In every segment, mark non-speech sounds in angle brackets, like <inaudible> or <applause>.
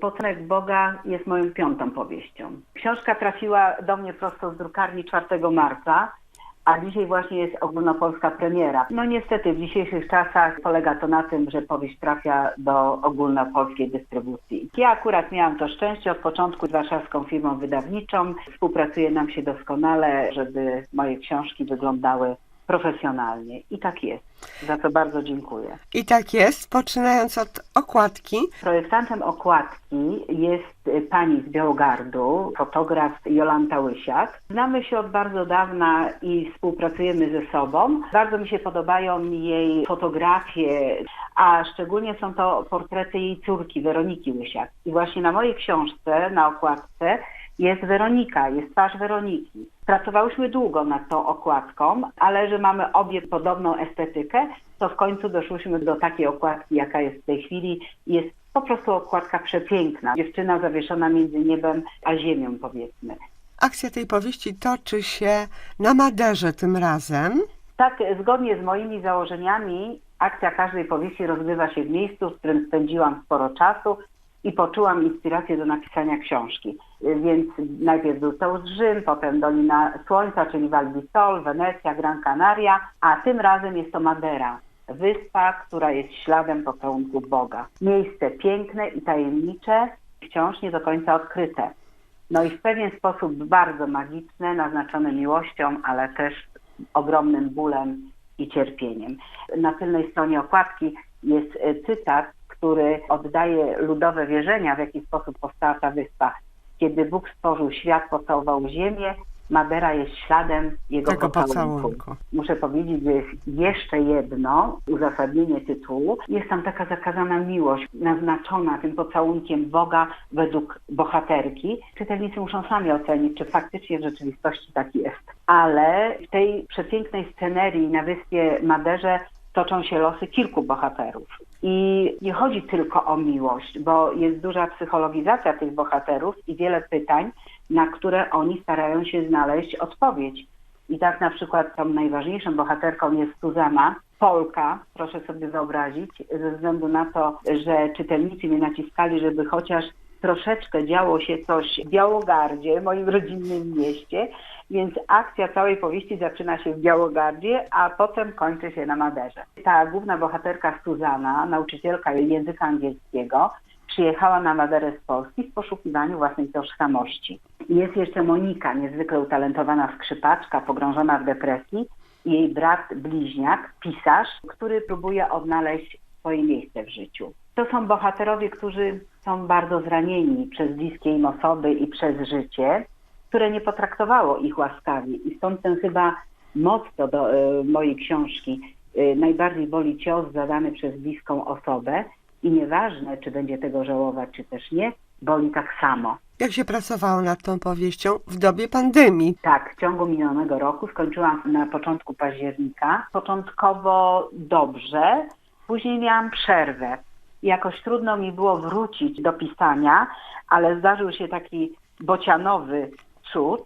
Potomek Boga jest moją piątą powieścią. Książka trafiła do mnie prosto z drukarni 4 marca, a dzisiaj właśnie jest ogólnopolska premiera. No niestety w dzisiejszych czasach polega to na tym, że powieść trafia do ogólnopolskiej dystrybucji. Ja akurat miałam to szczęście od początku z warszawską firmą wydawniczą. Współpracuje nam się doskonale, żeby moje książki wyglądały profesjonalnie. I tak jest. Za to bardzo dziękuję. I tak jest, poczynając od okładki. Projektantem okładki jest y, pani z Białogardu, fotograf Jolanta Łysiak. Znamy się od bardzo dawna i współpracujemy ze sobą. Bardzo mi się podobają jej fotografie, a szczególnie są to portrety jej córki, Weroniki Łysiak. I właśnie na mojej książce, na okładce jest Weronika, jest twarz Weroniki. Pracowałyśmy długo nad tą okładką, ale że mamy obie podobną estetykę, to w końcu doszłyśmy do takiej okładki, jaka jest w tej chwili. Jest po prostu okładka przepiękna. Dziewczyna zawieszona między niebem a ziemią, powiedzmy. Akcja tej powieści toczy się na Maderze tym razem. Tak, zgodnie z moimi założeniami, akcja każdej powieści rozgrywa się w miejscu, w którym spędziłam sporo czasu i poczułam inspirację do napisania książki. Więc najpierw był to Rzym, potem Dolina Słońca, czyli Val di Sol, Wenecja, Gran Canaria, a tym razem jest to Madera. Wyspa, która jest śladem pocałunku Boga. Miejsce piękne i tajemnicze, wciąż nie do końca odkryte. No i w pewien sposób bardzo magiczne, naznaczone miłością, ale też ogromnym bólem i cierpieniem. Na tylnej stronie okładki jest e, cytat, który oddaje ludowe wierzenia, w jaki sposób powstała ta wyspa. Kiedy Bóg stworzył świat, pocałował ziemię, Madera jest śladem jego Tego pocałunku. pocałunku. Muszę powiedzieć, że jest jeszcze jedno uzasadnienie tytułu. Jest tam taka zakazana miłość, naznaczona tym pocałunkiem Boga według bohaterki. Czytelnicy muszą sami ocenić, czy faktycznie w rzeczywistości tak jest. Ale w tej przepięknej scenerii na wyspie Maderze toczą się losy kilku bohaterów. I nie chodzi tylko o miłość, bo jest duża psychologizacja tych bohaterów i wiele pytań, na które oni starają się znaleźć odpowiedź. I tak na przykład tą najważniejszą bohaterką jest Suzana, Polka, proszę sobie wyobrazić, ze względu na to, że czytelnicy mnie naciskali, żeby chociaż troszeczkę działo się coś w Białogardzie, moim rodzinnym mieście, więc akcja całej powieści zaczyna się w Białogardzie, a potem kończy się na Maderze. Ta główna bohaterka Suzana, nauczycielka języka angielskiego, przyjechała na Maderę z Polski w poszukiwaniu własnej tożsamości. Jest jeszcze Monika, niezwykle utalentowana skrzypaczka, pogrążona w depresji jej brat bliźniak, pisarz, który próbuje odnaleźć swoje miejsce w życiu. To są bohaterowie, którzy są bardzo zranieni przez bliskie im osoby i przez życie, które nie potraktowało ich łaskawie. I stąd ten chyba motto do e, mojej książki. E, najbardziej boli cios zadany przez bliską osobę i nieważne, czy będzie tego żałować, czy też nie, boli tak samo. Jak się pracowało nad tą powieścią w dobie pandemii? Tak, w ciągu minionego roku skończyłam na początku października. Początkowo dobrze, później miałam przerwę. Jakoś trudno mi było wrócić do pisania, ale zdarzył się taki bocianowy cud,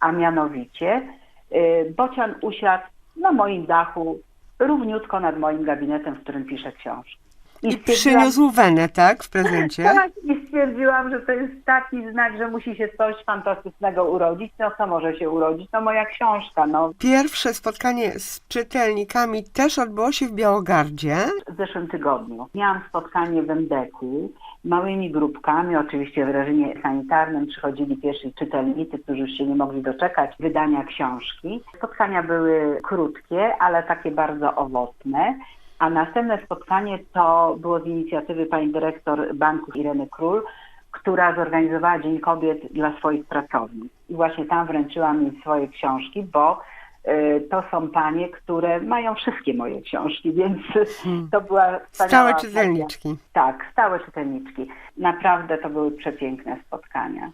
a mianowicie y, bocian usiadł na moim dachu, równiutko nad moim gabinetem, w którym piszę książkę. I przyniósł wenę, tak? W prezencie? <laughs> tak, i stwierdziłam, że to jest taki znak, że musi się coś fantastycznego urodzić. No co może się urodzić? No moja książka, no. Pierwsze spotkanie z czytelnikami też odbyło się w Białogardzie. W zeszłym tygodniu miałam spotkanie w Emdeku, małymi grupkami, oczywiście w reżimie sanitarnym przychodzili pierwsi czytelnicy, którzy już się nie mogli doczekać wydania książki. Spotkania były krótkie, ale takie bardzo owocne. A następne spotkanie to było z inicjatywy pani dyrektor banku Ireny Król, która zorganizowała Dzień Kobiet dla swoich pracownic. I właśnie tam wręczyłam im swoje książki, bo y, to są panie, które mają wszystkie moje książki, <laughs> więc to była Stałe czytelniczki. Tak, stałe czytelniczki. Naprawdę to były przepiękne spotkania.